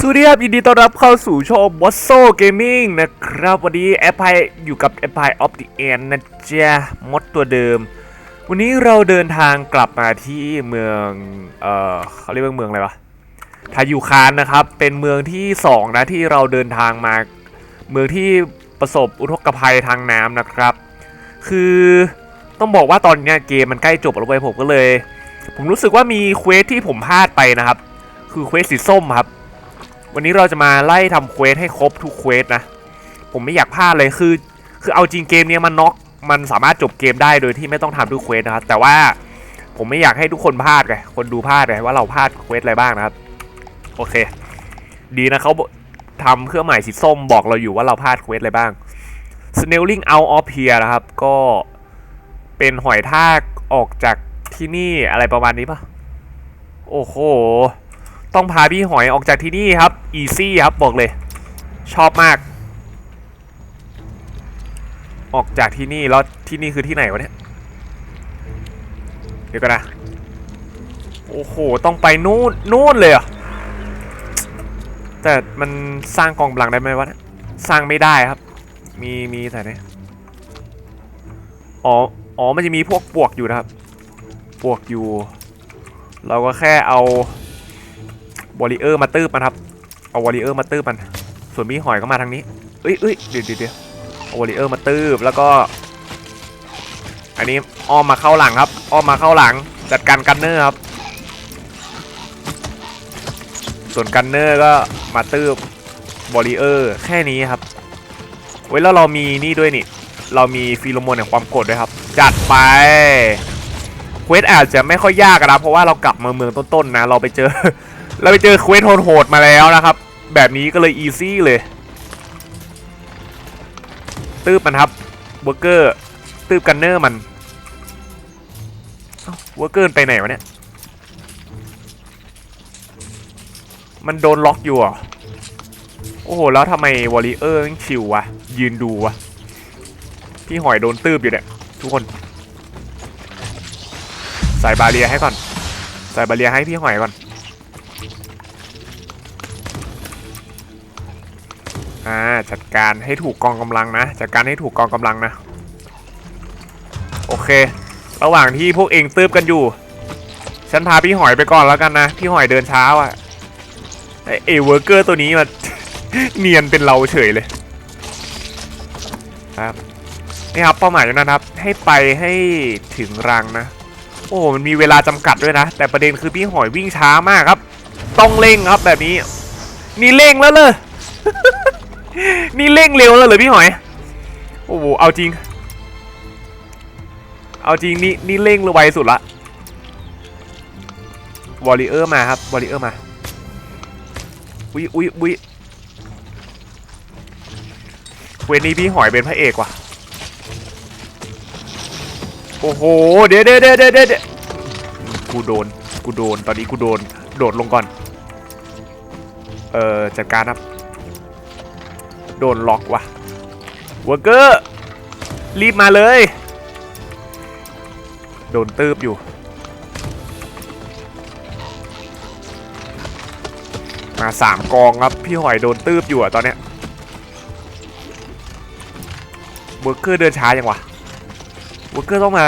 สวัสดีครับยินดีต้อนรับเข้าสู่ช่องบอสโซเกมมิ่งนะครับ วันนี้แอปพายอยู่กับแอปพายออฟติเอนนะจ๊ะมดตัวเดิม วันนี้เราเดินทางกลับมาที่เมือง เอ่อเขาเรียกว่าเมืองอะไรวะทายูคานนะครับ เป็นเมืองที่สองนะที่เราเดินทางมา เมืองที่ประสบอุทกภัยทางน้ำนะครับ คือต้องบอกว่าตอนเนี้ยเกมมันใกล้จบแล้วไปผมก็เลย ผมรู้สึกว่ามีเควสที่ผมพลาดไปนะครับ คือเควสสีส้มครับ วันนี้เราจะมาไล่ทำเควสให้ครบทุกเควสนะ ผมไม่อยากพลาดเลยคือ คือเอาจริงเกมเนี้ยมันน็อกมันสามารถจบเกมได้โดยที่ไม่ต้องทำทุกเควสนะครับ แต่ว่าผมไม่อยากให้ทุกคนพลาดไงคนดูพลาดไงว่าเราพลาดเควสอะไรบ้างนะครับ โอเค ดีนะเขาทำเครื่องหมายสีส้มบอกเราอยู่ว่าเราพลาดเควสอะไรบ้าง Snailing out of here นะครับ ก็เป็นหอยทากออกจากที่นี่อะไรประมาณนี้ปะโอ้โห ต้องพาพี่หอยออกจากที่นี่ครับ อีซี่ครับบอกเลย ชอบมาก ออกจากที่นี่แล้วที่นี่คือที่ไหนวะเนี่ย เดี๋ยวกันนะ โอ้โห ต้องไปนู่นนู่นเลยอะแต่มันสร้างกองกำลังได้ไหมวะเนี่ยสร้างไม่ได้ครับ มีมีแต่เนี่ยอ๋อ อ๋อ มันจะมีพวกปวกอยู่นะครับ ปวกอยู่ เราก็แค่เอา วอลเลเยอร์มาตื้บมันครับ เอาวอลเลเยอร์มาตื้บมัน ส่วนมีหอยก็มาทางนี้เอ้ยเอ้ยเดี๋ยวเดี๋ยวเดียวอาวอลเลเยอร์มาตื้บแล้วก็ อันนี้อ้อมมาเข้าหลังครับ อ้อมมาเข้าหลัง จัดการกันเนอร์ครับ ส่วนกันเนอร์ก็มาตื้บบอลเลเยอร์แค่นี้ครับ เว้ยแล้วเรามีนี่ด้วยนี่ เรามีฟีโรโมนแห่งความโกรธด้วยครับ จัดไปเควสอาจจะไม่ค่อยยากนะเพราะว่าเรากลับมาเมืองต้นๆนะ เราไปเจอ เราไปเจอเควสโหดมาแล้วนะครับ แบบนี้ก็เลยอีซี่เลย ตืบมันครับเวอร์เกอร์ตืบกันเนอร์มันเวอร์เกอร์ไปไหนวะเนี่ย มันโดนล็อกอยู่อะโอ้โห แล้วทำไมวอลเลเยอร์ชิววะ ยืนดูวะ พี่หอยโดนตืบอยู่เนี่ย ทุกคน ใส่บาเรียให้ก่อน ใส่บาเรียให้พี่หอยก่อน อ่าจัดการให้ถูกกองกำลังนะ จัดการให้ถูกกองกำลังนะ โอเค ระหว่างที่พวกเองตืบกันอยู่ ฉันพาพี่หอยไปก่อนแล้วกันนะ พี่หอยเดินเช้าอะไอเอเวอร์เกอร์ตัวนี้มันเนียนเป็นเราเฉยเลยครับนี่ครับเป้าหมายนะครับ ให้ไปให้ถึงรังนะ โอ้มันมีเวลาจำกัดด้วยนะ แต่ประเด็นคือพี่หอยวิ่งช้ามากครับ ต้องเร่งครับแบบนี้ นี่เร่งแล้วเลย นี่เร่งเร็วแล้วเหรอพี่หอย โอ้โห เอาจริง เอาจริงนี่นี่เร่งไวสุดละวอลเลเยอร์มาครับวอลเลเยอร์มา อุ้ยอุ้ยอุ้ยเวนี้พี่หอยเป็นพระเอกว่ะ โอ้โห เดี๋ยวเดี๋ยวเดี๋ยวเดี๋ยวเดี๋ยวกูโดน กูโดน ตอนนี้กูโดน โดดลงก่อน เออจัดการครับ โดนล็อกว่ะวอร์เกอร์รีบมาเลย โดนตืบอยู่ มาสามกองครับ พี่หอยโดนตืบอยู่อะตอนเนี้ยเวอร์เกอร์เดินช้ายังวะวอร์เกอร์ต้องมา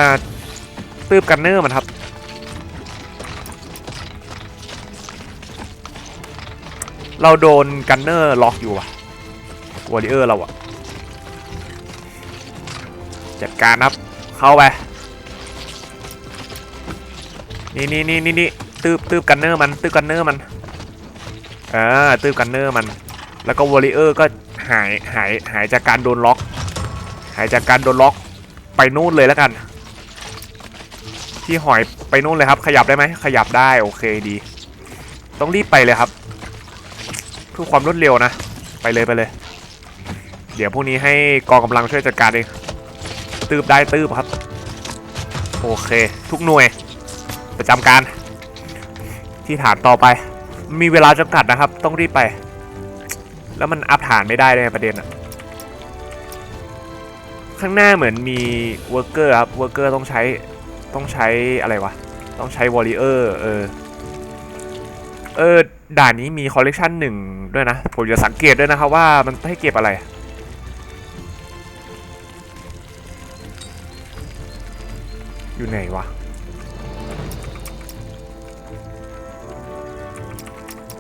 ตืบกันเนอร์มันครับเราโดนกันเนอร์ล็อกอยู่ว่ะ วอริเออร์เราอะจัดการครับ เข้าไป นี่นี่นี่นี่นี่ตืบตืบกันเนอร์มันตืบกันเนอร์มันอ่าตืบกันเนอร์มัน แล้วก็วอริเออร์ก็หายหายหายจากการโดนล็อก หายจากการโดนล็อกไปนู่นเลยแล้วกันพี่หอยไปนู่นเลยครับ ขยับได้ไหมขยับได้โอเคดี ต้องรีบไปเลยครับเพื่อความรวดเร็วนะ ไปเลยไปเลย ดี๋ยวพรุ่งนี้ให้กองกำลังช่วยจัดการเองตืบได้ตืบครับ โอเค ทุกหน่วย ประจำการ ที่ฐานต่อไป มีเวลาจำกัดนะครับ ต้องรีบไป แล้วมันอัพฐานไม่ได้เลยประเด็นอะข้างหน้าเหมือนมีเวิร์กเกอร์ครับเวิร์กเกอร์ต้องใช้ต้องใช้อะไรวะ ต้องใช้วอลเลเยอร์เออเออด่านนี้มีคอลเลกชันหนึ่งด้วยนะ ผมจะสังเกตด้วยนะครับว่ามันให้เก็บอะไร อยู่ไหนวะ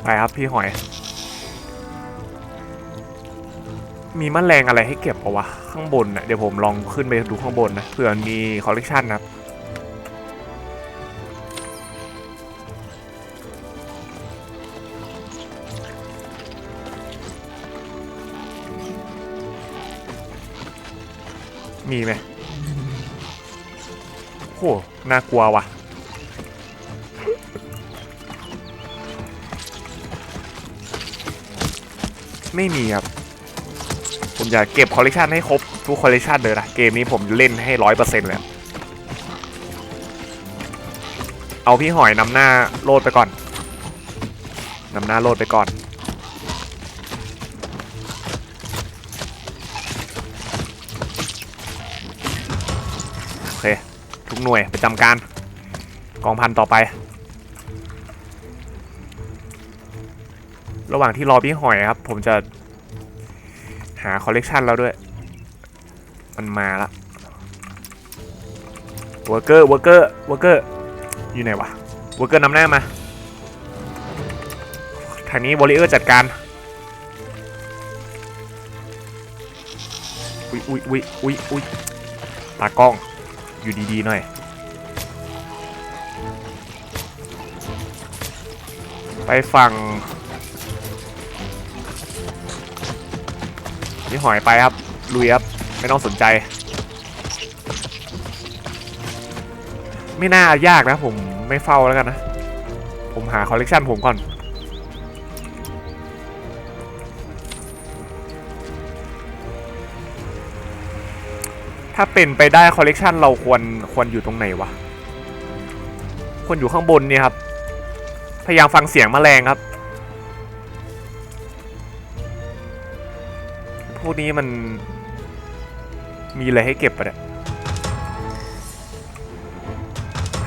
ไปครับพี่หอย มีแมลงอะไรให้เก็บปะวะ ข้างบนนะเดี๋ยวผมลองขึ้นไปดูข้างบนนะเผื่อมีคอลเลกชันนะครับมีไหม โหน่ากลัวว่ะ ไม่มีครับ ผมอยากเก็บคอลเลกชันให้ครบทุกคอลเลกชันเลยนะ เกมนี้ผมเล่นให้ร้อยเปอร์เซ็นต์เลย เอาพี่หอยนำหน้าโลดไปก่อนนำหน้าโลดไปก่อนโอเค ทุกหน่วยประจำการ กองพันต่อไป ระหว่างที่รอพี่หอยครับ ผมจะหาคอลเลกชันแล้วด้วย มันมาละวอร์เกอร์วอร์เกอร์วอร์เกอร์อยู่ไหนวะวอร์เกอร์นำหน้ามา ทางนี้วอลเลเยอร์จัดการอุ้ยอุ้ยอุ้ยอุ้ยอุ้ยตากล้อง อยู่ดีๆหน่อยไปฝั่งนี่หอยไปครับลุยครับ ไม่ต้องสนใจ ไม่น่ายากนะผมไม่เฝ้าแล้วกันนะ ผมหาคอลเลกชันผมก่อน ถ้าเป็นไปได้คอลเลกชันเราควรควรอยู่ตรงไหนวะ ควรอยู่ข้างบนเนี่ยครับ พยายามฟังเสียงแมลงครับ พวกนี้มันมีอะไรให้เก็บปะเนี่ย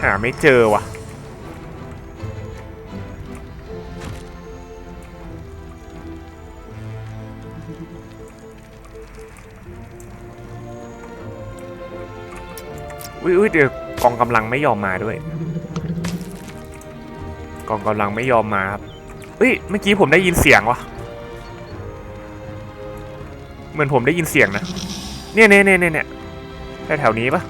หาไม่เจอว่ะอ อุ้ยเดี๋ยวกองกำลังไม่ยอมมาด้วย กองกำลังไม่ยอมมาครับเฮ้ยเมื่อกี้ผมได้ยินเสียงวะเหมือนผมได้ยินเสียงนะเนี่ยเนี่ยเนี่ยเนี่ยเนี่ยแถวนี้ปะ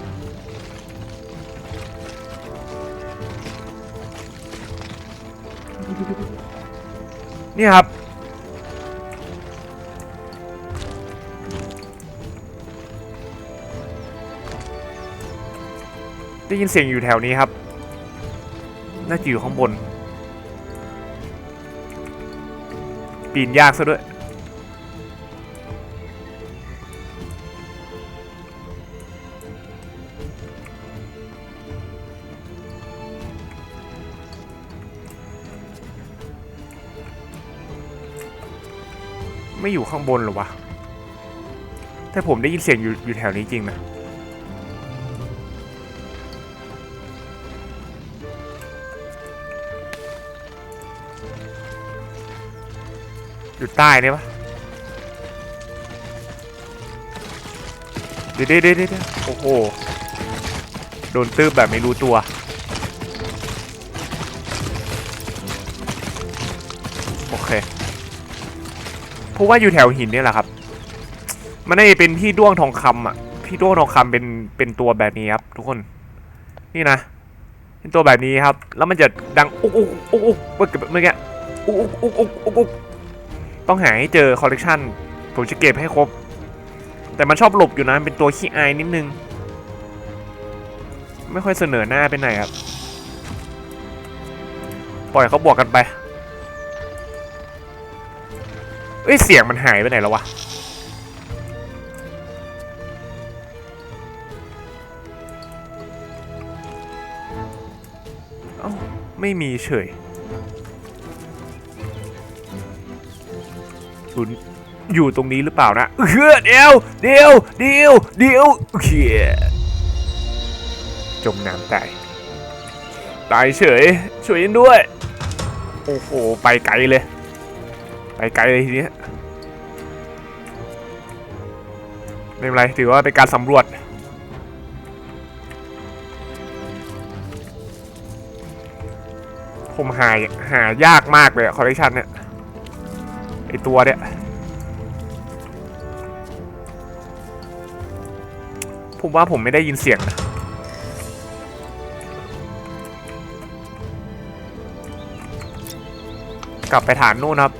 นี่ครับ ได้ยินเสียงอยู่แถวนี้ครับ น่าจะอยู่ข้างบน ปีนยากซะด้วย ไม่อยู่ข้างบนหรอวะ แต่ผมได้ยินเสียงอยู่อยู่แถวนี้จริงนะ อยู่ใต้นี่ปะเดี๋ยวเดี๋ยวเดี๋ยวเด้โอ้โห โดนตื้บแบบไม่รู้ตัว โอเคเพราะว่าอยู่แถวหินนี่แหละครับ มันน่าจะเป็นที่ด้วงทองคำอะที่ด้วงทองคำเป็นเป็นตัวแบบนี้ครับทุกคน นี่นะเป็นตัวแบบนี้ครับ แล้วมันจะดัง อุ๊กอุ๊กอุ๊กอุ๊กเมื่อกี้เมื่อกี้อุ๊กอุ๊กอุ๊กอุ๊กอุ๊ก ต้องหาให้เจอคอลเลกชันผมจะเก็บให้ครบ แต่มันชอบหลบอยู่นะเป็นตัวขี้อายนิดนึง ไม่ค่อยเสนอหน้าไปไหนครับ ปล่อยเขาบวกกันไป เอ้ยเสียงมันหายไปไหนแล้ววะอ้าไม่มีเฉย คุณอยู่ตรงนี้หรือเปล่านะเฮ้อเดียวเดียวเดียวเดียวโอเคจมน้ำตายตายเฉยช่วยยันด้วย โอ้โหไปไกลเลย ไปไกลเลยทีเนี้ยไม่เป็นไรถือว่าเป็นการสำรวจผมหาหายากมากเลยคอลเลคชันเนี่ย ไอตัวเนี่ย ผมว่าผมไม่ได้ยินเสียงนะกลับไปฐานนู่นครับ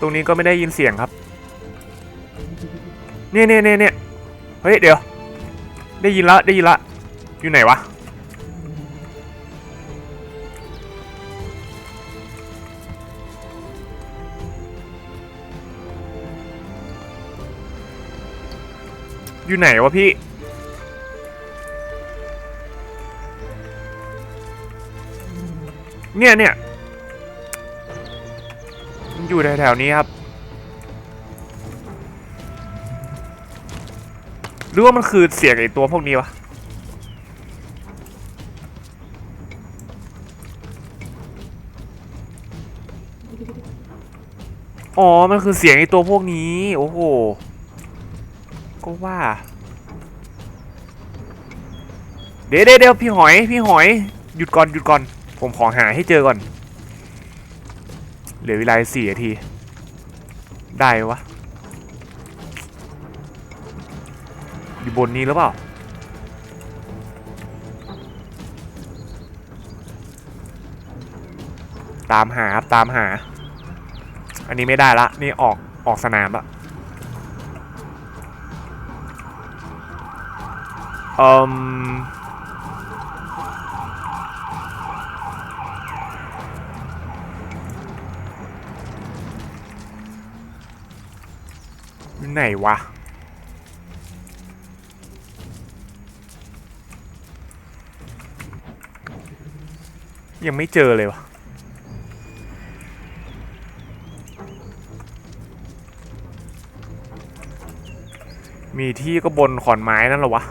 ตรงนี้ก็ไม่ได้ยินเสียงครับ เนี่ยเนี่ยเนี่ยเนี่ยเฮ้ย เดี๋ยว ได้ยินละ ได้ยินละ อยู่ไหนวะ อยู่ไหนวะพี่ เนี่ยเนี่ยมันอยู่แถวๆนี้ครับหรือว่ามันคือเสียงไอตัวพวกนี้วะอ๋อ มันคือเสียงไอตัวพวกนี้ โอ้โห ก็ว่า เดี๋ยวเดี๋ยวพี่หอยพี่หอย หยุดก่อนหยุดก่อน ผมขอหาให้เจอก่อน เหลือเวลาสี่นาที ได้วะ อยู่บนนี้หรือเปล่าตามหาครับตามหา อันนี้ไม่ได้ละ นี่ออกออกสนามละ เอ่มอยู่ไหนวะยังไม่เจอเลยวะมีที่ก็บนขอนไม้นั่นเหรอวะ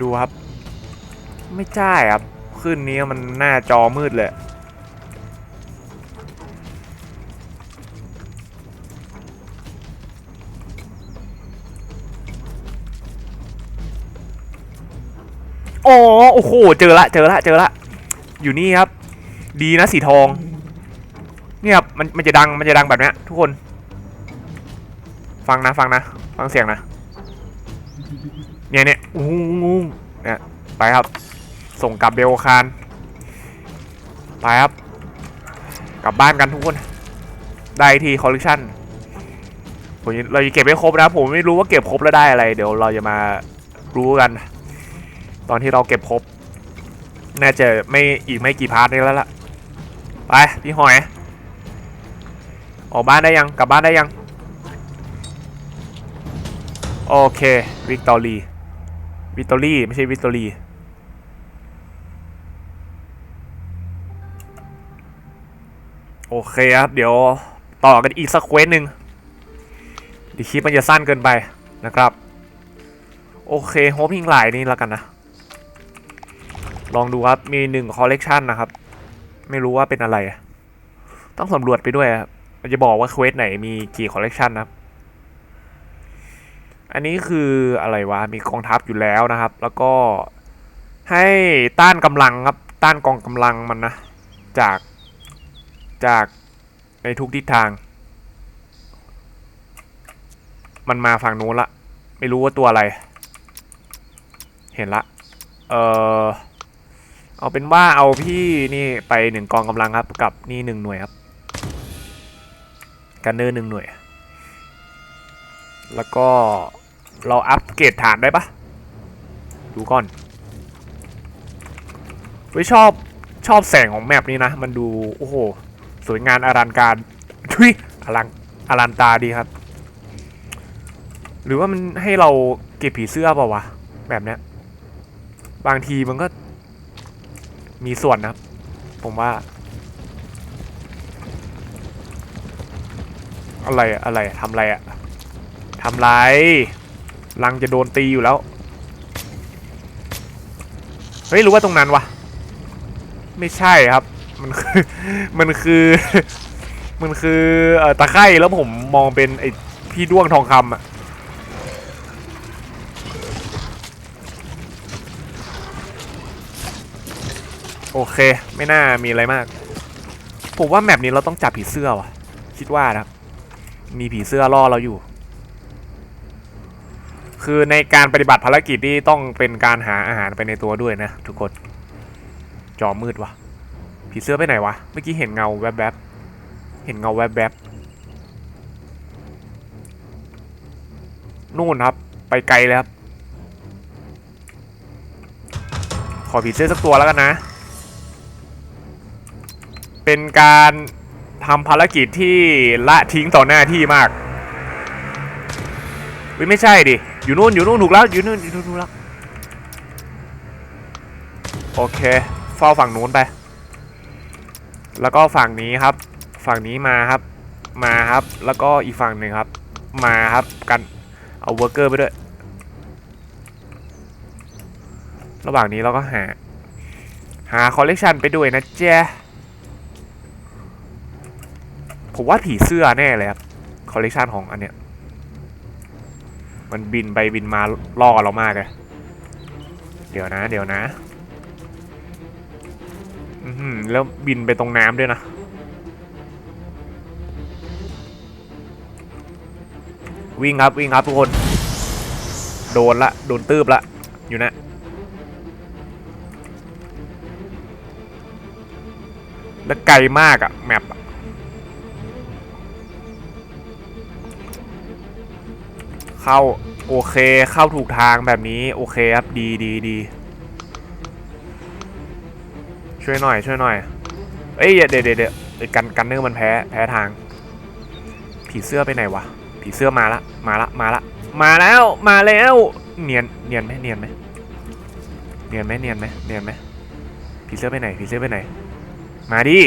ดูครับ ไม่ใช่ครับขึ้นนี้มันหน้าจอมืดเลยอ๋อโอ้โห เจอละเจอละเจอละ อยู่นี่ครับ ดีนะสีทอง เนี่ยครับมันมันจะดังมันจะดังแบบนี้ทุกคน ฟังนะฟังนะ ฟังเสียงนะ อู้งูเนี่ยไปครับ ส่งกลับเบลคารไปครับ กลับบ้านกันทุกคน ได้ทีคอลเลคชันผมเราจะเก็บไม่ครบนะผมไม่รู้ว่าเก็บครบแล้วได้อะไร เดี๋ยวเราจะมารู้กัน ตอนที่เราเก็บครบ น่าจะไม่อีกไม่กี่พาร์ทนี้แล้วล่ะ ไป พี่หอย ออกบ้านได้ยัง กลับบ้านได้ยัง โอเค วิกตอรี วิกตอรี่ ไม่ใช่วิกตอรี่ โอเคครับ เดี๋ยวต่อกันอีกสักเควสหนึ่งดีคลิปมันจะสั้นเกินไปนะครับ โอเคโฮปพิงหลายนี่แล้วกันนะ ลองดูครับ มีหนึ่งคอลเลกชันนะครับ ไม่รู้ว่าเป็นอะไร ต้องสำรวจไปด้วยครับมันจะบอกว่าเควสไหนมีกี่คอลเลกชันนะครับ อันนี้คืออะไรวะ มีกองทัพอยู่แล้วนะครับ แล้วก็ให้ต้านกำลังครับ ต้านกองกำลังมันนะ จาก จากในทุกทิศทาง มันมาฝั่งนู้นละ ไม่รู้ว่าตัวอะไร เห็นละ เออเอาเป็นว่าเอาพี่นี่ไปหนึ่งกองกำลังครับ กับนี่หนึ่งหน่วยครับ กันเนอร์หนึ่งหน่วย แล้วก็ เราอัปเกรดฐานได้ปะดูก่อนเฮ้ยชอบชอบแสงของแมปนี้นะ มันดู โอ้โห สวยงามอลังการทุยอลังอลันตาดีครับ หรือว่ามันให้เราเก็บผีเสื้อเปล่าวะ แบบเนี้ย บางทีมันก็ มีส่วนนะผมว่า อะไรอะอะไรทำอะไรอะทำไร ลังจะโดนตีอยู่แล้ว เฮ้ยรือว่าตรงนั้นวะ ไม่ใช่ครับ มันคือ มันคือ มันคืออตะไคร่แล้วผมมองเป็นไอ้พี่ด้วงทองคำอะโอเค ไม่น่ามีอะไรมาก ผมว่าแมปนี้เราต้องจับผีเสื้อว่ะ คิดว่านะมีผีเสื้อล่อเราอยู่ คือในการปฏิบัติภารกิจนี่ต้องเป็นการหาอาหารไปในตัวด้วยนะ ทุกคน จอมืดวะผีเสื้อไปไหนวะ เมื่อกี้เห็นเงาแวบๆเห็นเงาแวบๆนู่นครับ ไปไกลเลยครับ ขอผีเสื้อสักตัวแล้วกันนะ เป็นการทำภารกิจที่ละทิ้งต่อหน้าที่มากวิไม่ใช่ดิ อยู่นู่นอยู่นู่นถูกแล้วอยู่นู่นอยู่นู่นถูกแล้วโอเคเฝ้าฝั่งนู้นไป แล้วก็ฝั่งนี้ครับ ฝั่งนี้มาครับ มาครับ แล้วก็อีกฝั่งหนึ่งครับ มาครับกันเอาเวอร์เกอร์ไปด้วย ระหว่างนี้เราก็หา หาคอลเลกชันไปด้วยนะเจ๊ผมว่าผีเสื้อแน่เลยครับคอลเลกชันของอันเนี้ย มันบินไปบินมาล่อเรามากเลยเดี๋ยวนะ เดี๋ยวนะอือแล้วบินไปตรงน้ำด้วยนะวิ่งครับวิ่งครับทุกคน โดนละโดนตืบละอยู่นะ แล้วไกลมากอะแมปอะ เข้าโอเคเข้าถูกทางแบบนี้โอเคครับดีดีดีช่วยหน่อยช่วยหน่อยเอ้ยเดี๋ยวเดี๋ยวเดี๋ยวกันกันเนอร์มันแพ้แพ้ทาง ผีเสื้อไปไหนวะผีเสื้อมาละมาละมาละมาแล้วมาแล้วเนียนเนียนไหมเนียนไหมเนียนไหมเนียนไหมเนียนไหมผีเสื้อไปไหนผีเสื้อไปไหน มาดิ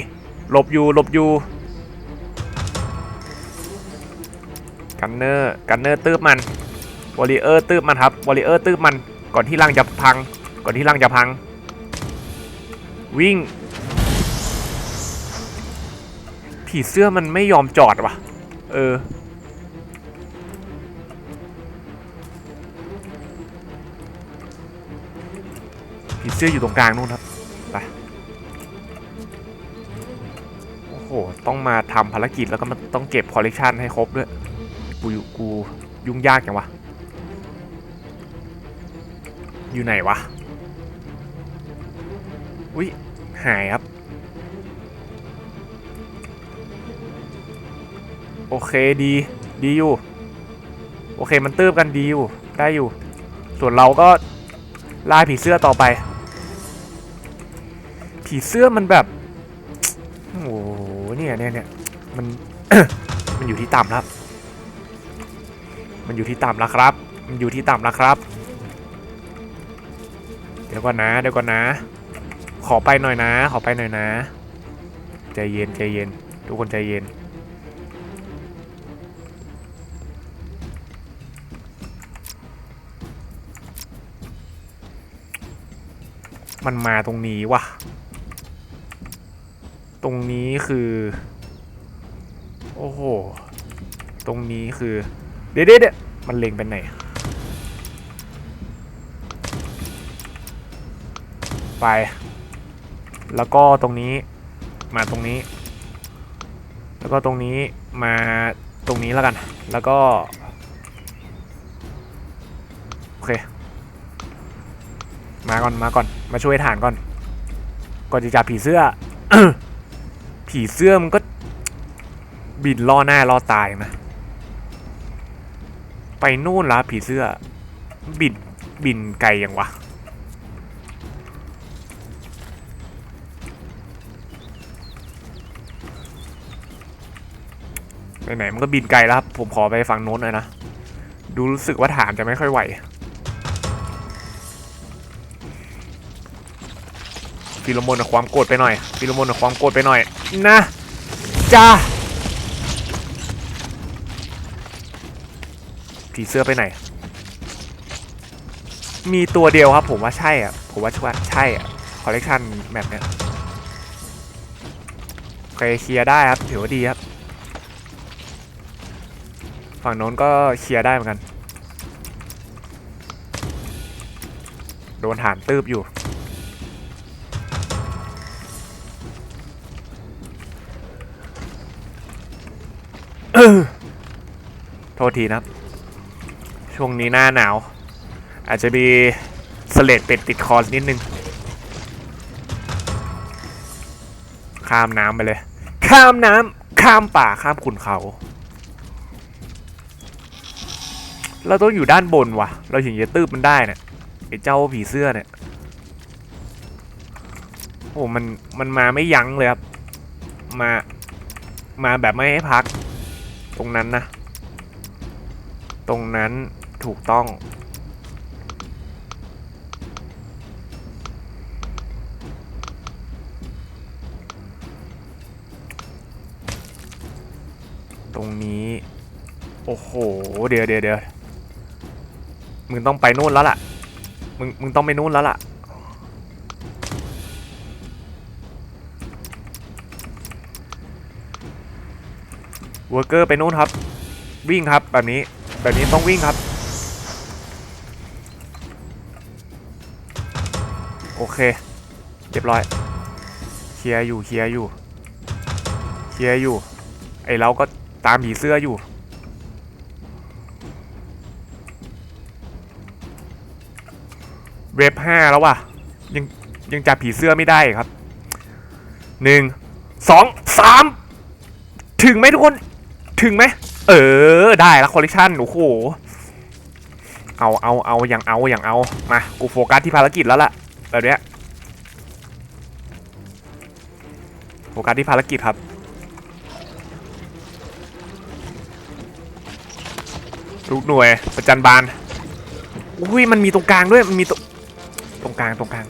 หลบอยู่หลบอยู่ กันเนอร์กันเนอร์ตืบมันวอลเลเยอร์ตืบมันครับวอลเลเยอร์ตืบมัน ก่อนที่รังจะพัง ก่อนที่รังจะพัง วิ่ง ผีเสื้อมันไม่ยอมจอดว่ะ เออ ผีเสื้ออยู่ตรงกลางนู่นครับ ไป โอ้โห ต้องมาทำภารกิจแล้วก็มาต้องเก็บคอลเลกชันให้ครบด้วย กูกูยุ่งยากจังวะ อยู่ไหนวะ อุ้ยหายครับ โอเคดีดีอยู่ โอเคมันเติมกันดีอยู่ ได้อยู่ ส่วนเราก็ล่าผีเสื้อต่อไป ผีเสื้อมันแบบ โอ้โหเนี่ยเนี่ยเนี่ยมัน มันอยู่ที่ต่ำครับ มันอยู่ที่ต่ำแล้วครับ มันอยู่ที่ต่ำแล้วครับ เดี๋ยวก่อนนะ เดี๋ยวก่อนนะ ขอไปหน่อยนะ ขอไปหน่อยนะ ใจเย็นใจเย็น ทุกคนใจเย็น มันมาตรงนี้ว่ะ ตรงนี้คือ โอ้โห ตรงนี้คือ เดี๋ยวเดี๋ยวเดี๋ยมันเล็งเป็นไหนไป แล้วก็ตรงนี้มาตรงนี้ แล้วก็ตรงนี้มาตรงนี้แล้วกัน แล้วก็ โอเค มาก่อนมาก่อน มาช่วยฐานก่อน ก่อนจะจับผีเสื้อ ผีเสื้อมันก็บินล่อหน้าล่อตายนะ ไปนู่นละผีเสื้อ บินบินไกลยังวะไหนๆมันก็บินไกลแล้วครับ ผมขอไปฝั่งโน้นหน่อยนะ ดูรู้สึกว่าฐานจะไม่ค่อยไหวฟิโลโมนกับความโกรธไปหน่อยฟิโลโมนกับความโกรธไปหน่อย นะจ้า ผีเสื้อไปไหน มีตัวเดียวครับ ผมว่าใช่อะ ผมว่าว่าใช่อะคอลเลกชันแบบเนี้ยเคเคลียร์ได้ครับถือว่าดีครับฝั่งโน้นก็เคลียร์ได้เหมือนกัน โดนฐานตืบอยู่ โทษทีนะครับ ช่วงนี้หน้าหนาว อาจจะมีสเลดเป็ดติดคอนิดนึง ข้ามน้ำไปเลย ข้ามน้ำข้ามป่าข้ามขุนเขา เราต้องอยู่ด้านบนว่ะ เราถึงจะตืบมันได้เนี่ยไอ้เจ้าผีเสื้อเนี่ย โอ้ มัน มันมาไม่ยั้งเลยครับ มา มาแบบไม่ให้พัก ตรงนั้นนะ ตรงนั้น ถูกต้อง ตรงนี้ โอ้โห เดี๋ยวเดี๋ยวเดี๋ยวมึงต้องไปนู่นแล้วล่ะ มึง มึงต้องไปนู่นแล้วล่ะวอร์เกอร์ไปนู่นครับ วิ่งครับแบบนี้แบบนี้ต้องวิ่งครับ เคเรียบร้อยเคลียร์อยู่เคลียร์อยู่เคลียร์อยู่ ไอเราก็ตามผีเสื้ออยู่ เว็บห้าแล้วว่ะ ยังยังจับผีเสื้อไม่ได้ครับหนึ่งสองสามถึงไหมทุกคน ถึงไหม เออ ได้แล้วคอลเลคชันโอ้โหเอาเอาเอาอย่างเอาอย่างเอา มา กูโฟกัสที่ภารกิจแล้วล่ะ แบบเนี้ยโฟกัสที่ภารกิจครับลูกหน่วยประจันบานอุ้ยมันมีตรงกลางด้วยมันมีตรงตรงกลางตรงกลาง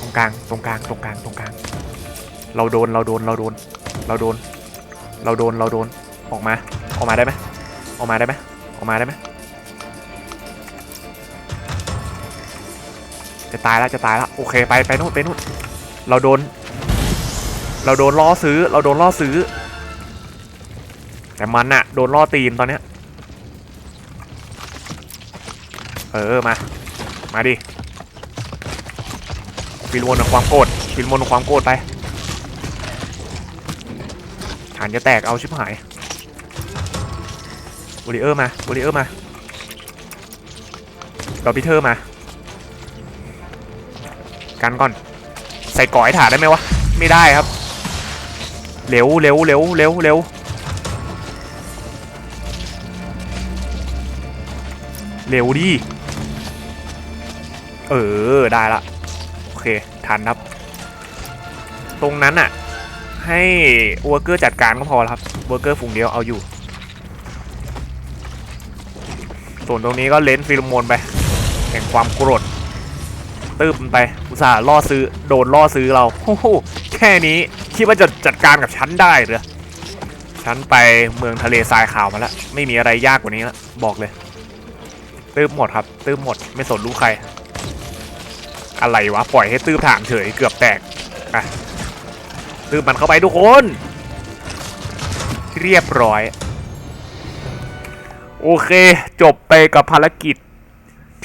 ตรงกลางตรงกลางตรงกลางตรงกลาง เราโดนเราโดนเราโดน เราโดน เราโดนเราโดนออกมา ออกมาได้ไหมออกมาได้ไหมออกมาได้ไหม จะตายแล้วจะตายแล้วโอเคไปไปนู่นไปนู่นเราโดน เราโดนล่อซื้อ เราโดนล่อซื้อ แต่มันอะโดนล่อตีนตอนเนี้ยเออมา มาดิฟิลวนของความโกรธฟิลวนของความโกรธไปฐานจะแตกเอาชิบหายบริเออร์มาบริเออร์มาดอปิเทอร์มา กันก่อน ใส่ก่อให้ฐาได้ไหมวะ ไม่ได้ครับ เร็วเร็วเร็วเร็วเร็วเร็วดิ เออ ได้ละ โอเค ทันครับ ตรงนั้นอะให้วอร์เกอร์จัดการก็พอครับเวอร์เกอร์ฝูงเดียวเอาอยู่ ส่วนตรงนี้ก็เลนส์ฟิลโมนไป แห่งความโกรธ ตืบมันไปอุตส่าห์ล่อซื้อโดนล่อซื้อเราโอ้โหแค่นี้คิดว่าจะจัดการกับฉันได้เหรือฉันไปเมืองทะเลทรายขาวมาแล้วไม่มีอะไรยากกว่านี้แล้วบอกเลยตืบหมดครับตืบหมดไม่สนลูกใคร อะไรวะปล่อยให้ตืบถามเฉยเกือบแตกอะตืบมันเข้าไปทุกคน เรียบร้อย โอเค จบไปกับภารกิจ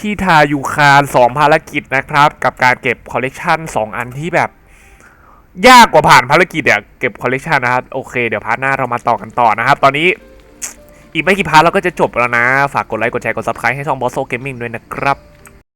ที่ทายูคารสองภารกิจนะครับ กับการเก็บคอลเลกชันสองอันที่แบบ ยากกว่าผ่านภารกิจเนี่ยเก็บคอลเลกชันนะครับโอเคเดี๋ยวพาร์ทหน้าเรามาต่อกันต่อนะครับ ตอนนี้อีกไม่กี่พาร์ทเราก็จะจบแล้วนะ ฝากกดไลค์กดแชร์กด subscribe ให้ช่อง Bosso Gaming ด้วยนะครับ